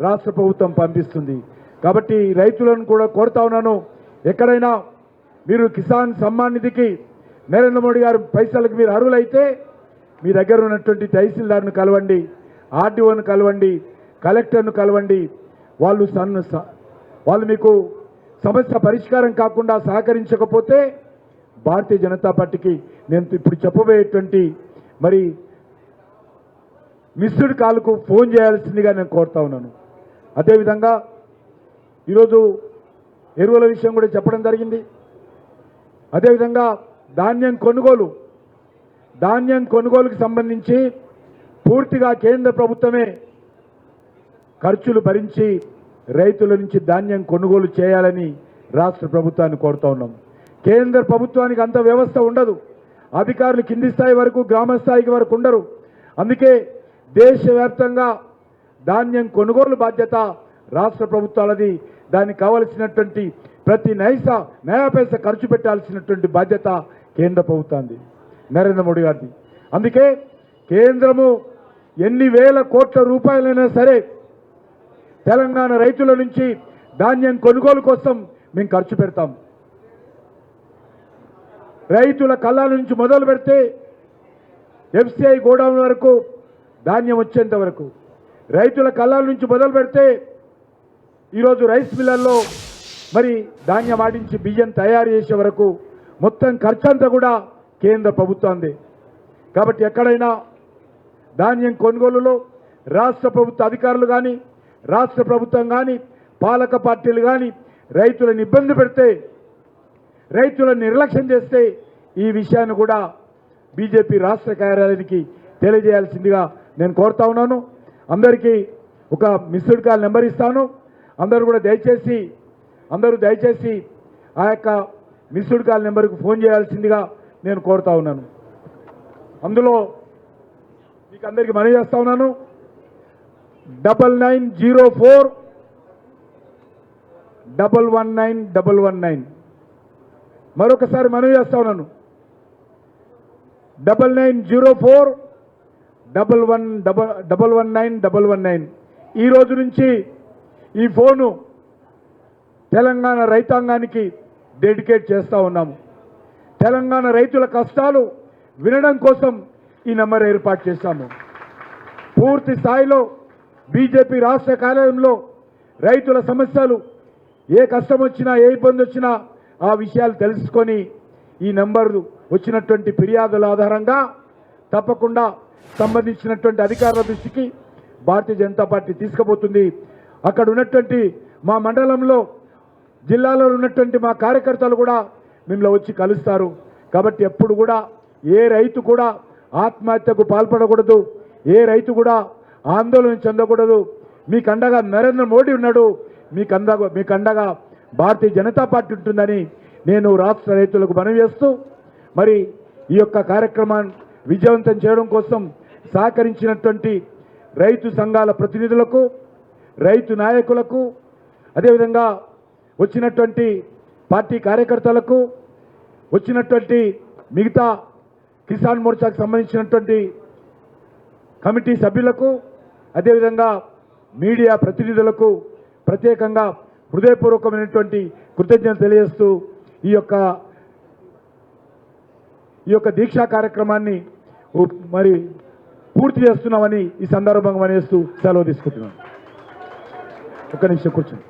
రాష్ట్ర ప్రభుత్వం పంపిస్తుంది. కాబట్టి రైతులను కూడా కోరుతా ఉన్నాను. ఎక్కడైనా మీరు కిసాన్ సమ్మాన్ నిధికి నరేంద్ర మోడీ గారు పైసలకు మీరు అర్హులైతే మీ దగ్గర ఉన్నటువంటి తహసీల్దార్ను కలవండి ఆర్డీఓను కలవండి కలెక్టర్ను కలవండి. వాళ్ళు సన్ స- వాళ్ళు మీకు సమస్య పరిష్కారం కాకుండా సహకరించకపోతే భారతీయ జనతా పార్టీకి నేను ఇప్పుడు చెప్పబోయేటువంటి మరి మిస్డ్ కాల్కు ఫోన్ చేయాల్సిందిగా నేను కోరుతా ఉన్నాను. అదేవిధంగా ఈరోజు ఎరువుల విషయం కూడా చెప్పడం జరిగింది. అదేవిధంగా ధాన్యం కొనుగోలు ధాన్యం కొనుగోలుకు సంబంధించి పూర్తిగా కేంద్ర ప్రభుత్వమే ఖర్చులు భరించి రైతుల నుంచి ధాన్యం కొనుగోలు చేయాలని రాష్ట్ర ప్రభుత్వాన్ని కోరుతా ఉన్నాం. కేంద్ర ప్రభుత్వానికి అంత వ్యవస్థ ఉండదు. అధికారులు కింది స్థాయి వరకు గ్రామ స్థాయికి వరకు ఉండరు. అందుకే దేశవ్యాప్తంగా ధాన్యం కొనుగోలు బాధ్యత రాష్ట్ర ప్రభుత్వాలది. దానికి కావలసినటువంటి ప్రతి నైస నయా పైస ఖర్చు పెట్టాల్సినటువంటి బాధ్యత కేంద్ర ప్రభుత్వాన్ని నరేంద్ర మోడీ గారిది. అందుకే కేంద్రము ఎన్ని వేల కోట్ల రూపాయలైనా సరే తెలంగాణ రైతుల నుంచి ధాన్యం కొనుగోలు కోసం మేము ఖర్చు పెడతాం. రైతుల కళ్ళాల నుంచి మొదలు పెడితే ఎఫ్సిఐ గోడౌన్ వరకు ధాన్యం వచ్చేంత వరకు. రైతుల కళ్ళాల నుంచి మొదలు పెడితే ఈరోజు రైస్ మిల్లల్లో మరి ధాన్యం ఆడించి బియ్యం తయారు చేసే వరకు మొత్తం ఖర్చంతా కూడా కేంద్ర ప్రభుత్వంది కాబట్టి ఎక్కడైనా ధాన్యం కొనుగోలులో రాష్ట్ర ప్రభుత్వ అధికారులు కానీ రాష్ట్ర ప్రభుత్వం కానీ పాలక పార్టీలు కానీ రైతులను ఇబ్బంది పెడితే రైతులను నిర్లక్ష్యం చేస్తే ఈ విషయాన్ని కూడా బీజేపీ రాష్ట్ర కార్యాలయానికి తెలియజేయాల్సిందిగా నేను కోరుతా ఉన్నాను. అందరికీ ఒక మిస్డ్ కాల్ నెంబర్ ఇస్తాను. అందరూ కూడా దయచేసి అందరూ దయచేసి ఆ యొక్క మిస్డ్ కాల్ నెంబర్కి ఫోన్ చేయాల్సిందిగా నేను కోరుతా ఉన్నాను. అందులో మీకు అందరికీ మనవి చేస్తా ఉన్నాను. Double nine zero four double one nine double one nine. మరొకసారి మనవి చేస్తా ఉన్నాను. Double nine zero four double one double double one nine double one nine. ఈ రోజు నుంచి ఈ ఫోను తెలంగాణ రైతాంగానికి డెడికేట్ చేస్తూ ఉన్నాము. తెలంగాణ రైతుల కష్టాలు వినడం కోసం ఈ నెంబర్ ఏర్పాటు చేశాము. పూర్తి స్థాయిలో బీజేపీ రాష్ట్ర కార్యాలయంలో రైతుల సమస్యలు ఏ కష్టం వచ్చినా ఏ ఇబ్బంది వచ్చినా ఆ విషయాలు తెలుసుకొని ఈ నెంబరు వచ్చినటువంటి ఫిర్యాదుల ఆధారంగా తప్పకుండా సంబంధించినటువంటి అధికారుల దృష్టికి భారతీయ జనతా పార్టీ తీసుకుపోతుంది. అక్కడ ఉన్నటువంటి మా మండలంలో జిల్లాలో ఉన్నటువంటి మా కార్యకర్తలు కూడా మిమ్మల్ని వచ్చి కలుస్తారు. కాబట్టి ఎప్పుడు కూడా ఏ రైతు కూడా ఆత్మహత్యకు పాల్పడకూడదు. ఏ రైతు కూడా ఆందోళన చెందకూడదు. మీకు అండగా నరేంద్ర మోడీ ఉన్నాడు. మీకు అంద మీకు అండగా భారతీయ జనతా పార్టీ ఉంటుందని నేను రాష్ట్ర రైతులకు మనవి చేస్తూ మరి ఈ యొక్క కార్యక్రమాన్ని విజయవంతం చేయడం కోసం సహకరించినటువంటి రైతు సంఘాల ప్రతినిధులకు రైతు నాయకులకు అదేవిధంగా వచ్చినటువంటి పార్టీ కార్యకర్తలకు వచ్చినటువంటి మిగతా కిసాన్ మోర్చాకు సంబంధించినటువంటి కమిటీ సభ్యులకు అదేవిధంగా మీడియా ప్రతినిధులకు ప్రత్యేకంగా హృదయపూర్వకమైనటువంటి కృతజ్ఞతలు తెలియజేస్తూ ఈ యొక్క ఈ యొక్క దీక్షా కార్యక్రమాన్ని మరి పూర్తి చేస్తున్నామని ఈ సందర్భంగా మనేస్తూ సెలవు తీసుకుంటున్నాను. ఒక్క నిమిషం కూర్చోండి.